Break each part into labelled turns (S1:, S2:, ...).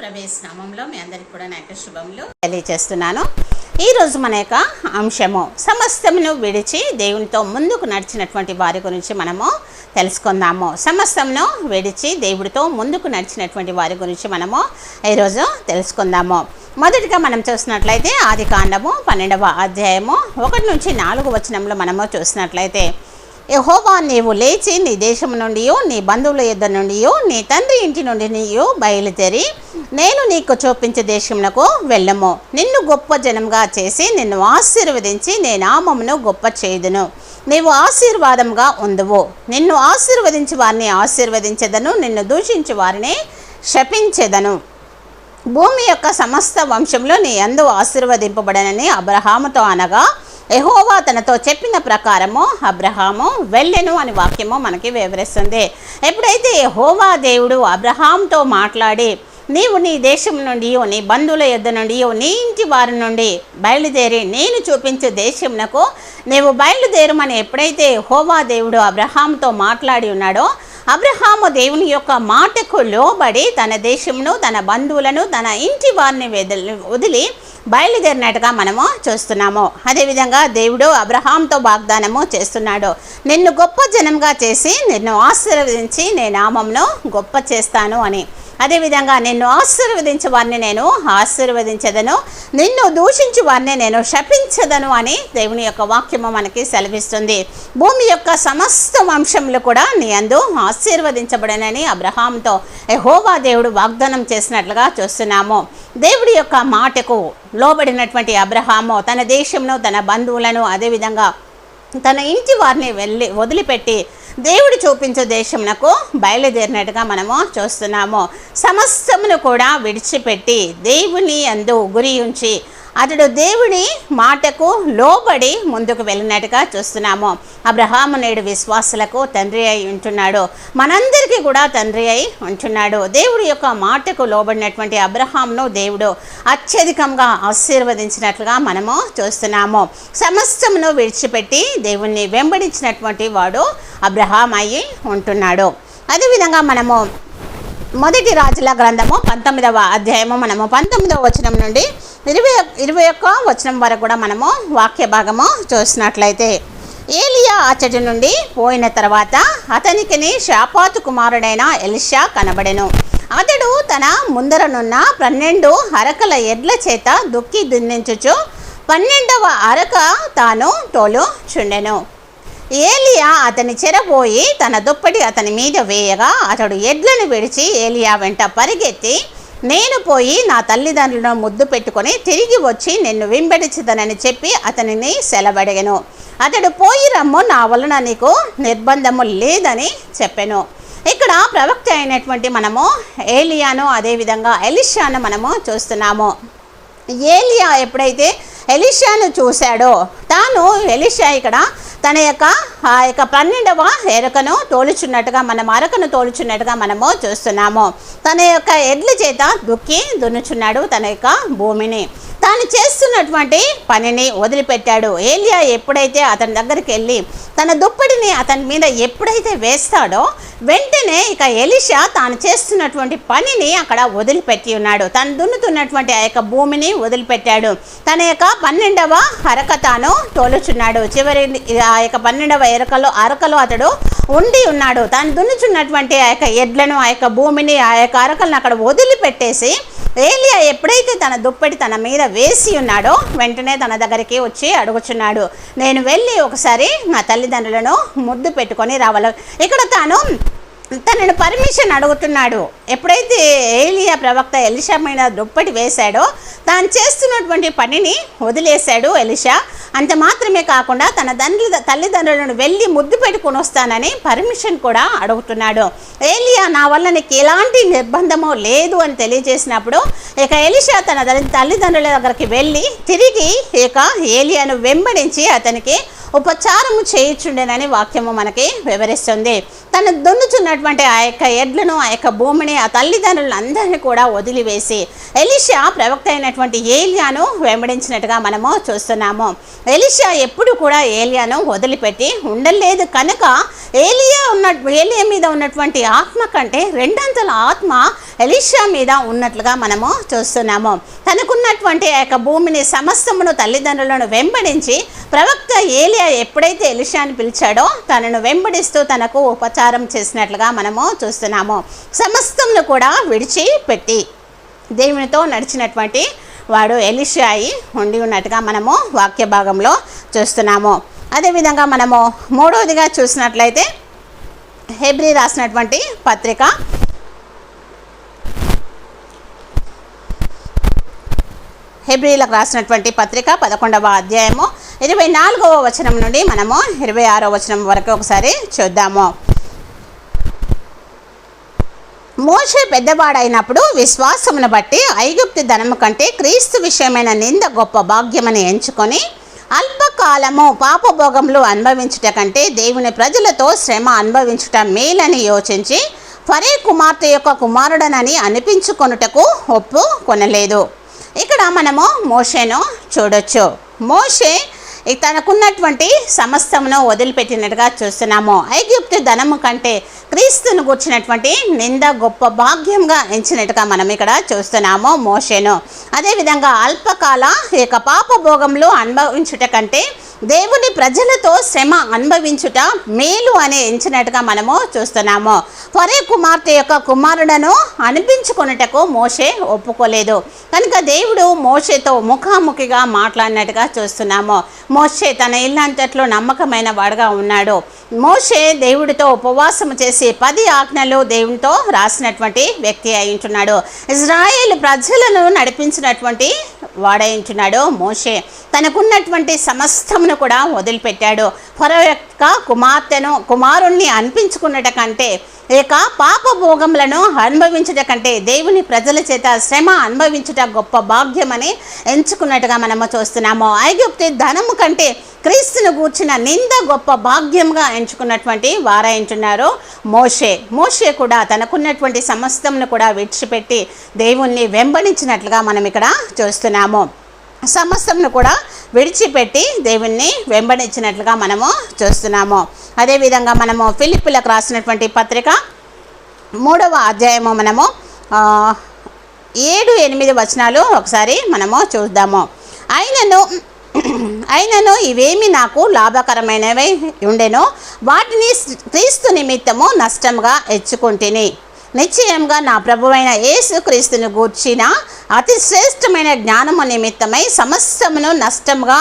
S1: ప్రవేశ నామంలో మీ అందరికి కూడా నా యొక్క శుభములు తెలియజేస్తున్నాను. ఈరోజు మన యొక్క అంశము సమస్తమును విడిచి దేవునితో ముందుకు నడిచినటువంటి వారి గురించి మనము తెలుసుకుందాము. సమస్తమును విడిచి దేవుడితో ముందుకు నడిచినటువంటి వారి గురించి మనము ఈరోజు తెలుసుకుందాము. మొదటిగా మనం చూసినట్లయితే ఆది కాండము పన్నెండవ అధ్యాయము ఒకటి నుంచి నాలుగు వచనంలో మనము చూసినట్లయితే యహోవా నీవు లేచి నీ దేశం నుండి నీ బంధువుల యుద్ధ నుండి నీ తండ్రి ఇంటి నుండి నీయో బయలుదేరి నేను నీకు చూపించే దేశమునకు వెళ్ళము. నిన్ను గొప్ప జనంగా చేసి నిన్ను ఆశీర్వదించి నీ నామమును గొప్ప చేయుదును. నీవు ఆశీర్వాదంగా ఉందువు. నిన్ను ఆశీర్వదించి వారిని ఆశీర్వదించెదను. నిన్ను దూషించి వారిని శపించెదను. భూమి యొక్క సమస్త వంశంలో నీ అందు ఆశీర్వదింపబడనని అబ్రహాముతో అనగా ఎహోవా తనతో చెప్పిన ప్రకారము అబ్రహాము వెళ్ళెను అని వాక్యము మనకి వివరిస్తుంది. ఎప్పుడైతే ఎహోవా దేవుడు అబ్రహాంతో మాట్లాడి నీవు నీ దేశం నుండి నీ బంధువుల యొద్ద నుండి నీ ఇంటి వారి నుండి బయలుదేరి నేను చూపించే దేశమునకు నీవు బయలుదేరమని ఎప్పుడైతే హోవా దేవుడు అబ్రహాంతో మాట్లాడి ఉన్నాడో అబ్రహాము దేవుని యొక్క మాటకు లోబడి తన దేశమును తన బంధువులను తన ఇంటి వారిని వదిలి వదిలి బయలుదేరినట్టుగా మనము చూస్తున్నాము. అదేవిధంగా దేవుడు అబ్రహాంతో వాగ్దానము చేస్తున్నాడు. నిన్ను గొప్ప జనంగా చేసి నిన్ను ఆశీర్వదించి నీ నామంను గొప్ప చేస్తాను అని. అదేవిధంగా నిన్ను ఆశీర్వదించే వారిని నేను ఆశీర్వదించదను. నిన్ను దూషించు వారిని నేను శపించదను అని దేవుని యొక్క వాక్యము మనకి సెలవిస్తుంది. భూమి యొక్క సమస్త వంశములు కూడా నీ అందు ఆశీర్వదించబడనని అబ్రహాంతో హోవా దేవుడు వాగ్దానం చేసినట్లుగా చూస్తున్నాము. దేవుడి యొక్క మాటకు లోబడినటువంటి అబ్రహాము తన దేశంలో తన బంధువులను అదేవిధంగా తన ఇంటి వారిని వెళ్ళి వదిలిపెట్టి దేవుడు చూపించే దేశమునకు బయలుదేరినట్టుగా మనము చూస్తున్నాము. సమస్తమును కూడా విడిచిపెట్టి దేవుని అందు గురి ఉంచి అతడు దేవుని మాటకు లోబడి ముందుకు వెళ్ళినట్టుగా చూస్తున్నాము. అబ్రహాము నేడు విశ్వాసులకు తండ్రి అయి ఉంటున్నాడు. మనందరికీ కూడా తండ్రి అయి ఉంటున్నాడు. దేవుడి యొక్క మాటకు లోబడినటువంటి అబ్రహాంను దేవుడు అత్యధికంగా ఆశీర్వదించినట్లుగా మనము చూస్తున్నాము. సమస్తమును విడిచిపెట్టి దేవుణ్ణి వెంబడించినటువంటి వాడు అబ్రహాం అయి ఉంటున్నాడు. అదేవిధంగా మనము మొదటి రాజుల గ్రంథము పంతొమ్మిదవ అధ్యాయము మనము పంతొమ్మిదవ వచనం నుండి ఇరవై ఇరవై ఒక్క వచనం వరకు కూడా మనము వాక్య భాగము చూసినట్లయితే ఏలియా అచ్చటి నుండి పోయిన తర్వాత అతనికిని శాపాతు కుమారుడైన ఎలిషా కనబడెను. అతడు తన ముందరనున్న పన్నెండు అరకల ఎడ్ల చేత దుక్కి దున్నించుచు పన్నెండవ అరక తాను తోలు చుండెను ఏలియా అతని చెరపోయి తన దుప్పటి అతని మీద వేయగా అతడు ఎడ్లను విడిచి ఏలియా వెంట పరిగెత్తి నేను పోయి నా తల్లిదండ్రులను ముద్దు పెట్టుకొని తిరిగి వచ్చి నిన్ను వెంబడించదనని చెప్పి అతనిని సెలవడిగను. అతడు పోయి రమ్ము నా వలన నీకు నిర్బంధము లేదని చెప్పాను. ఇక్కడ ప్రవక్త అయినటువంటి మనము ఏలియాను అదేవిధంగా ఎలిషాను మనము చూస్తున్నాము. ఏలియా ఎప్పుడైతే ఎలిషాను చూశాడో తాను ఎలిషా ఇక్కడ తన యొక్క ఆ యొక్క పన్నెండవ ఎరకను తోలుచున్నట్టుగా మనం అరకను తోలుచున్నట్టుగా మనము చూస్తున్నాము. తన యొక్క ఎడ్ల చేత దుక్కి దున్నుచున్నాడు తన యొక్క భూమిని. తాను చేస్తున్నటువంటి పనిని వదిలిపెట్టాడు. ఏలియా ఎప్పుడైతే అతని దగ్గరికి వెళ్ళి తన దుప్పటిని అతని మీద ఎప్పుడైతే వేస్తాడో వెంటనే ఇక ఎలిషా తాను చేస్తున్నటువంటి పనిని అక్కడ వదిలిపెట్టి ఉన్నాడు. తను దున్నుతున్నటువంటి ఆ యొక్క భూమిని వదిలిపెట్టాడు. తన యొక్క పన్నెండవ అరక తాను తోలుచున్నాడు. చివరి ఆ యొక్క పన్నెండవ ఎరకలో అరకలో అతడు ఉండి ఉన్నాడు. తాను దున్నుచున్నటువంటి ఆ యొక్క ఎడ్లను ఆ యొక్క భూమిని ఆ యొక్క అరకలను అక్కడ వదిలిపెట్టేసి ఏలియా ఎప్పుడైతే తన దుప్పటి తన మీద వేసి ఉన్నాడో వెంటనే తన దగ్గరికి వచ్చి అడుగుచున్నాడు నేను వెళ్ళి ఒకసారి నా తల్లిదండ్రులను ముద్దు పెట్టుకొని రావాలి. ఇక్కడ తాను తనను పర్మిషన్ అడుగుతున్నాడు. ఎప్పుడైతే ఏలియా ప్రవక్త ఎలిషా మీద దుప్పటి వేశాడో తాను చేస్తున్నటువంటి పనిని వదిలేశాడు ఎలిషా. అంత మాత్రమే కాకుండా తన తండ్రి తల్లిదండ్రులను వెళ్ళి ముద్దు పెట్టుకుని వస్తానని పర్మిషన్ కూడా అడుగుతున్నాడు. ఏలియా నా వల్ల నీకు ఎలాంటి నిర్బంధమో లేదు అని తెలియజేసినప్పుడు ఇక ఎలిషా తన తల్లిదండ్రుల దగ్గరికి వెళ్ళి తిరిగి ఇక ఏలియాను వెంబడించి అతనికి ఉపచారము చేయుచుండేనని వాక్యము మనకి వివరిస్తుంది. తను దున్నుచున్నటువంటి ఆ యొక్క ఎడ్లను ఆ యొక్క భూమిని ఆ తల్లిదండ్రులందరినీ కూడా వదిలివేసి ఎలిషా ప్రవక్త అయినటువంటి ఏలియాను వెంబడించినట్టుగా మనము చూస్తున్నాము. ఎలిషా ఎప్పుడు కూడా ఏలియాను వదిలిపెట్టి ఉండలేదు. కనుక ఏలియా ఉన్న ఏలియా మీద ఉన్నటువంటి ఆత్మ కంటే రెండంతల ఆత్మ ఎలిషా మీద ఉన్నట్లుగా మనము చూస్తున్నాము. ఉన్నటువంటి ఆ యొక్క భూమిని సమస్తమును తల్లిదండ్రులను వెంబడించి ప్రవక్త ఏలియా ఎప్పుడైతే ఎలిషాని పిలిచాడో తనను వెంబడిస్తూ తనకు ఉపచారం చేసినట్లుగా మనము చూస్తున్నాము. సమస్తమును కూడా విడిచిపెట్టి దేవునితో నడిచినటువంటి వాడు ఎలిషాయి ఉండి ఉన్నట్టుగా మనము వాక్య భాగంలో చూస్తున్నాము. అదేవిధంగా మనము మూడవదిగా చూసినట్లయితే హెబ్రి రాసినటువంటి పత్రిక హెబ్రిలకు రాసినటువంటి పత్రిక పదకొండవ అధ్యాయము ఇరవై నాలుగవ వచనం నుండి మనము ఇరవై ఆరో వచనం వరకు ఒకసారి చూద్దాము. మోషే పెద్దవాడైనప్పుడు విశ్వాసమును బట్టి ఐగుప్తి ధనము కంటే క్రీస్తు విషయమైన నింద గొప్ప భాగ్యమని ఎంచుకొని అల్పకాలము పాపభోగములు అనుభవించుట కంటే దేవుని ప్రజలతో శ్రమ అనుభవించుట మేలని యోచించి ఫరే కుమార్తె యొక్క కుమారుడనని అనిపించుకొనుటకు ఒప్పు కొనలేదు ఇక్కడ మనము మోషేను చూడొచ్చు. మోషే తనకున్నటువంటి సమస్తమును వదిలిపెట్టినట్టుగా చూస్తున్నాము. ఐగుప్తు ధనము కంటే క్రీస్తును కూర్చున్నటువంటి నింద గొప్ప భాగ్యంగా ఎంచినట్టుగా మనం ఇక్కడ చూస్తున్నాము మోషేను. అదేవిధంగా అల్పకాల ఈ యొక్క పాప భోగంలో అనుభవించుట కంటే దేవుని ప్రజలతో శ్రమ అనుభవించుట మేలు అని ఎంచినట్టుగా మనము చూస్తున్నాము. ఫరే కుమార్తె యొక్క కుమారుడను అనిపించుకొనుటకు మోషే ఒప్పుకోలేదు. కనుక దేవుడు మోషేతో ముఖాముఖిగా మాట్లాడినట్టుగా చూస్తున్నాము. మోషే తన ఇల్లంతట్లో నమ్మకమైన వాడుగా ఉన్నాడు. మోషే దేవుడితో ఉపవాసం చేసి పది ఆజ్ఞలు దేవునితో రాసినటువంటి వ్యక్తి అయి ఉంటున్నాడు. ఇజ్రాయేల్ ప్రజలను నడిపించినటువంటి వాడై ఉంటున్నాడు మోషే. తనకున్నటువంటి సమస్తమును కూడా వదిలిపెట్టాడు. ఫరో యొక్క కుమార్తెను కుమారుణ్ణి అనిపించుకున్నట కంటే ఇక పాప భోగములను అనుభవించుట కంటే దేవుని ప్రజల చేత శ్రమ అనుభవించుట గొప్ప భాగ్యమని ఎంచుకున్నట్టుగా మనము చూస్తున్నాము. ఐగుప్తి ధనము కంటే క్రీస్తును గూర్చిన నింద గొప్ప భాగ్యంగా ఎంచుకున్నటువంటి వారాయించున్నారు మోషే. మోషే కూడా తనకున్నటువంటి సమస్తమును కూడా విడిచిపెట్టి దేవుణ్ణి వెంబడించినట్లుగా మనం ఇక్కడ చూస్తున్నాము. సమస్తమును కూడా విడిచిపెట్టి దేవుణ్ణి వెంబడించినట్లుగా మనము చూస్తున్నాము. అదేవిధంగా మనము ఫిలిప్పులకు రాసినటువంటి పత్రిక మూడవ అధ్యాయము మనము ఏడు ఎనిమిది వచనాలు ఒకసారి మనము చూద్దాము. అయినను అయినను ఇవేమి నాకు లాభకరమైనవి ఉండెను? వాటిని క్రీస్తు నిమిత్తము నష్టంగా ఎంచుకుంటుని నిశ్చయంగా నా ప్రభువైన యేసుక్రీస్తును గూర్చిన అతి శ్రేష్టమైన జ్ఞానము నిమిత్తమై సమస్తమును నష్టంగా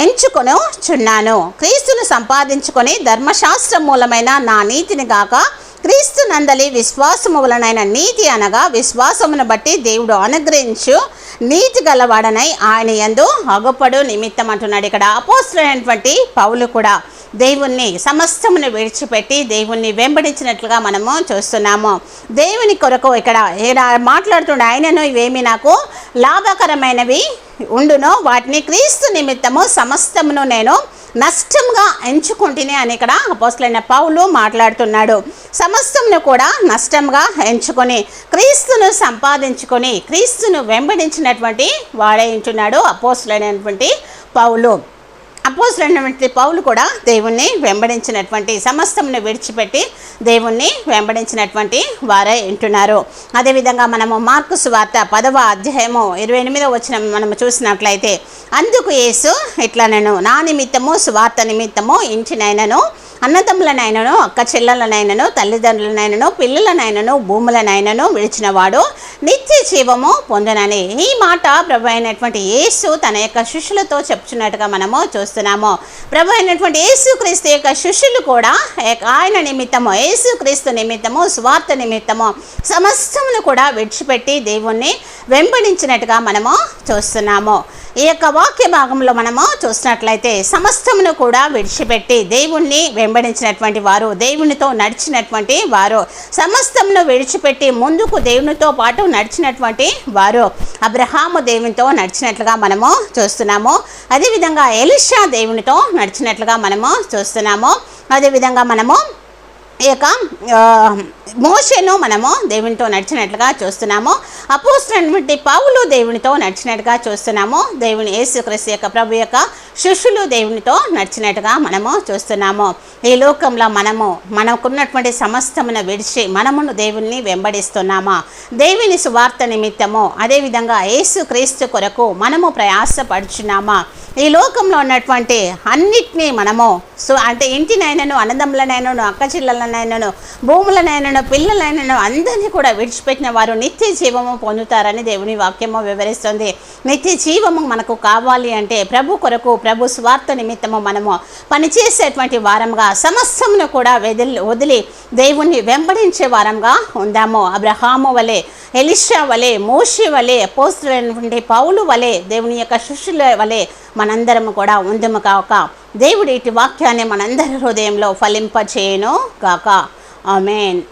S1: ఎంచుకొను చున్నాను క్రీస్తును సంపాదించుకొని ధర్మశాస్త్ర మూలమైన నా నీతిని గాక క్రీస్తు నందలి విశ్వాసము వలనైన నీతి అనగా విశ్వాసమును బట్టి దేవుడు అనుగ్రహించు నీతి గలవాడనై ఆయన యందు అగపడు నిమిత్తం అంటున్నాడు ఇక్కడ అపోస్తులైనటువంటి పౌలు కూడా దేవుణ్ణి సమస్తమును విడిచిపెట్టి దేవుణ్ణి వెంబడించినట్లుగా మనము చూస్తున్నాము. దేవుని కొరకు ఇక్కడ మాట్లాడుతున్న మాట్లాడుతుండే ఆయనను ఇవేమి నాకు లాభకరమైనవి ఉండునో వాటిని క్రీస్తు నిమిత్తము సమస్తమును నేను నష్టంగా ఎంచుకుంటేనే అని ఇక్కడ అపోస్లైన పౌలు మాట్లాడుతున్నాడు. సమస్తమును కూడా నష్టంగా ఎంచుకొని క్రీస్తును సంపాదించుకొని క్రీస్తును వెంబడించినటువంటి వాడే ఉంటున్నాడు అపోస్లైనటువంటి పౌలు. అపోసులైనటువంటి పౌలు కూడా దేవుణ్ణి వెంబడించినటువంటి సమస్తమును విడిచిపెట్టి దేవుణ్ణి వెంబడించినటువంటి వారే వింటున్నారు అదేవిధంగా మనము మార్కు సువార్త పదవ అధ్యాయము ఇరవై ఎనిమిదో వచ్చిన మనము చూసినట్లయితే అందుకు యేసు ఇట్లా నేను నా నిమిత్తము సువార్త నిమిత్తము ఇంటినైనను అన్నదమ్ములనైనను అక్క చెల్లెలనైనను తల్లిదండ్రులనైనను పిల్లలనైనను భూములనైనను విడిచినవాడు నిత్య జీవము పొందనని ఈ మాట ప్రభు అయినటువంటి యేసు తన యొక్క శిష్యులతో చెప్తున్నట్టుగా మనము చూస్తున్నాము. ప్రభు అయినటువంటి యేసు క్రీస్తు యొక్క శిష్యులు కూడా ఆయన నిమిత్తము యేసు క్రీస్తు నిమిత్తము స్వార్థ నిమిత్తము సమస్తమును కూడా విడిచిపెట్టి దేవుణ్ణి వెంబడించినట్టుగా మనము చూస్తున్నాము. ఈ యొక్క వాక్య భాగంలో మనము చూసినట్లయితే సమస్తమును కూడా విడిచిపెట్టి దేవుణ్ణి వెంబడించినటువంటి వారు దేవునితో నడిచినటువంటి వారు సమస్తంను విడిచిపెట్టి ముందుకు దేవునితో పాటు నడిచినటువంటి వారు అబ్రహాము దేవునితో నడిచినట్లుగా మనము చూస్తున్నాము. అదేవిధంగా ఎలిషా దేవునితో నడిచినట్లుగా మనము చూస్తున్నాము. అదేవిధంగా మనము ఈ యొక్క మోషను మనము దేవునితో నడిచినట్లుగా చూస్తున్నాము. అపోస్తున్నటువంటి పావులు దేవునితో నడిచినట్టుగా చూస్తున్నాము. దేవుని యేసుక్రీస్తు యొక్క ప్రభు యొక్క శిష్యులు దేవునితో నడిచినట్టుగా మనము చూస్తున్నాము. ఈ లోకంలో మనము మనకున్నటువంటి సమస్తమును విడిచి మనమును దేవుణ్ణి వెంబడిస్తున్నామా? దేవుని సువార్త నిమిత్తము అదేవిధంగా యేసుక్రీస్తు కొరకు మనము ప్రయాసపడుచున్నామా? ఈ లోకంలో ఉన్నటువంటి అన్నిటినీ మనము సో అంటే ఇంటినైనను అన్నదమ్ములనైనను అక్క చెల్లెలనైనను భూములనైనను పిల్లలైనను అందరినీ కూడా విడిచిపెట్టిన వారు నిత్య జీవము పొందుతారని దేవుని వాక్యము వివరిస్తుంది. నిత్య జీవము మనకు కావాలి అంటే ప్రభు కొరకు ప్రభు స్వార్థ నిమిత్తము మనము పనిచేసేటువంటి వారంగా సమస్తమును కూడా వెదిలి వదిలి దేవుణ్ణి వెంబడించే వారంగా ఉందాము. అబ్రహాము వలె ఎలిషా వలె మోషి వలె పోస్టులైనటువంటి పౌలు వలె దేవుని యొక్క శిష్యుల వలె మనందరము కూడా ఉందము కాక. దేవుడి ఇటు వాక్యాన్ని మనందరి హృదయంలో ఫలింపచేయను కాక. ఆమెన్.